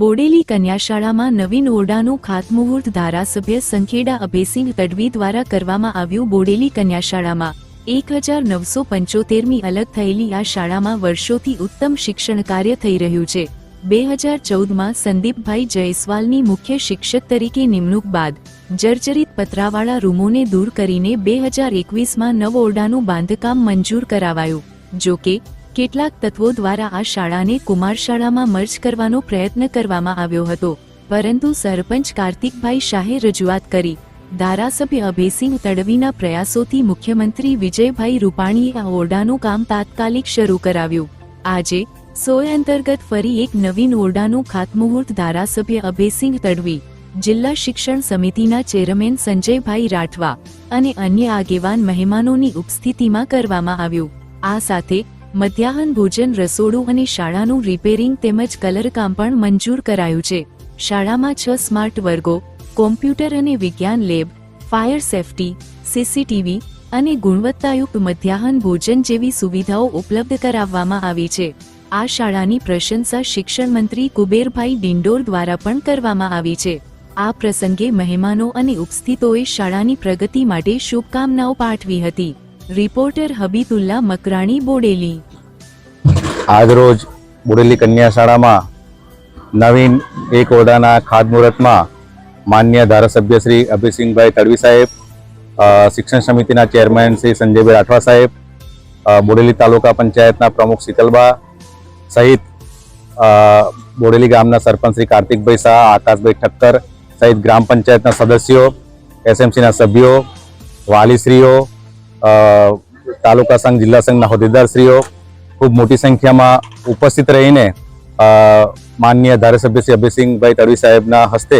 બોડેલી કન્યાશાળામાં નવીન ઓરડાનું ખાતમુહૂર્ત ધારાસભ્ય સંખેડા અભયસિંહ તડવી દ્વારા કરવામાં આવ્યું બોડેલી કન્યાશાળામાં. એક હજાર નવસો પંચોતેરમી અલગ થયેલી આ શાળામાં વર્ષોથી ઉત્તમ શિક્ષણ કાર્ય થઈ રહ્યું છે. બે હજાર ચૌદમાં સંદીપભાઈ જયસ્વાલની મુખ્ય શિક્ષક તરીકે નિમણૂક બાદ, જર્જરિત પતરાવાળા રૂમોને દૂર કરીને બે હજાર એકવીસમાં નવ ઓરડાનું બાંધકામ મંજૂર કરાવાયું. જો કે કેટલાક તત્વો દ્વારા આ શાળાને કુમાર શાળામાં મર્જ કરવાનો પ્રયત્ન કરવામાં આવ્યો હતો, પરંતુ સરપંચ કાર્તિકભાઈ શાહે રજૂઆત કરી. ધારાસભ્ય અભયસિંહ તડવીના પ્રયાસોથી મુખ્યમંત્રી વિજયભાઈ રૂપાણીએ આ ઓરડાનું કામ તાત્કાલિક શરૂ કરાવ્યું. આજે, સોય અંતર્ગત ફરી એક નવીન ઓરડાનું ખાતમુહૂર્ત ધારાસભ્ય અભયસિંહ તડવી, જિલ્લા શિક્ષણ સમિતિના ચેરમેન સંજયભાઈ રાઠવા અને અન્ય આગેવાન મહેમાનોની ઉપસ્થિતિમાં કરવામાં આવ્યું. આ સાથે મધ્યાહન ભોજન રસોડું અને શાળાનું રિપેરિંગ તેમજ કલરકામ પણ મંજૂર કરાયું છે. શાળામાં છ સ્માર્ટ વર્ગો કોમ્પ્યુટર અને વિજ્ઞાન લેબ ફાયર સેફટી સીસીટીવી અને ગુણવત્તાયુક્ત મધ્યાહન ભોજન જેવી સુવિધાઓ ઉપલબ્ધ કરાવવામાં આવી છે. આ શાળાની પ્રશંસા શિક્ષણ મંત્રી કુબેરભાઈ ડિંડોર દ્વારા પણ કરવામાં આવી છે. આ પ્રસંગે મહેમાનો અને ઉપસ્થિતોએ શાળાની પ્રગતિ માટે શુભકામનાઓ પાઠવી હતી. રિપોર્ટર હબીતુલ્લા મકરાણી બોડેલી. આજરોજ બોડેલી કન્યા શાળામાં નવીન એક ઓરડાના ખાતમુહૂર્તમાં માન્ય ધારાસભ્ય શ્રી અભિસિંહભાઈ તડવી સાહેબ શિક્ષણ સમિતિના ચેરમેન શ્રી સંજયભાઈ રાઠવા સાહેબ બોડેલી તાલુકા પંચાયતના પ્રમુખ શીતલબા સહિત બોડેલી ગામના સરપંચ શ્રી કાર્તિકભાઈ શાહ, આકાશભાઈ ઠક્કર સહિત ગ્રામ પંચાયતના સદસ્યો, એસએમસીના સભ્યો, વાલીશ્રીઓ તાલુકા સંઘ, જિલ્લા સંઘના હોદ્દેદારશ્રીઓ ખૂબ મોટી સંખ્યામાં ઉપસ્થિત રહીને માનનીય ધારાસભ્ય શ્રી અભયસિંહભાઈ તડવી સાહેબના હસ્તે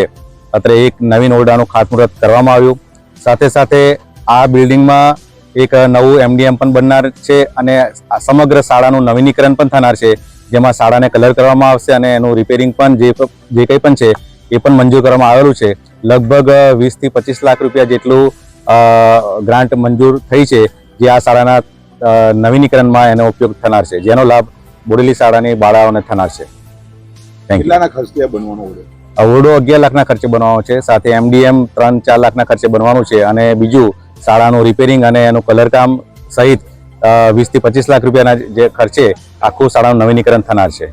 અત્રે એક નવીન ઓરડાનું ખાતમુહૂર્ત કરવામાં આવ્યું. સાથે સાથે આ બિલ્ડિંગમાં એક નવું એમડીએમ પણ બનનાર છે અને સમગ્ર શાળાનું નવીનીકરણ પણ થનાર છે. જેમાં શાળાને કલર કરવામાં આવશે અને એનું રિપેરિંગ પણ જે જે કંઈ પણ છે એ પણ મંજૂર કરવામાં આવેલું છે. લગભગ વીસથી પચીસ લાખ રૂપિયા જેટલું ગ્રાન્ટ મંજૂર થઈ છે જે આ શાળાના નવીનીકરણમાં એનો ઉપયોગ થનાર છે. જેનો લાભ બોડેલી શાળાની બાળાઓને થનાર છે. કેટલાના ખર્ચે બનવાનો ઓરડો અગિયાર લાખના ખર્ચે બનવાનો છે. સાથે એમડીએમ ત્રણ ચાર લાખના ખર્ચે બનવાનું છે. અને બીજું શાળાનું રિપેરિંગ અને એનું કલરકામ સહિત વીસથી પચીસ લાખ રૂપિયાના જે ખર્ચે આખું શાળાનું નવીનીકરણ થનાર છે.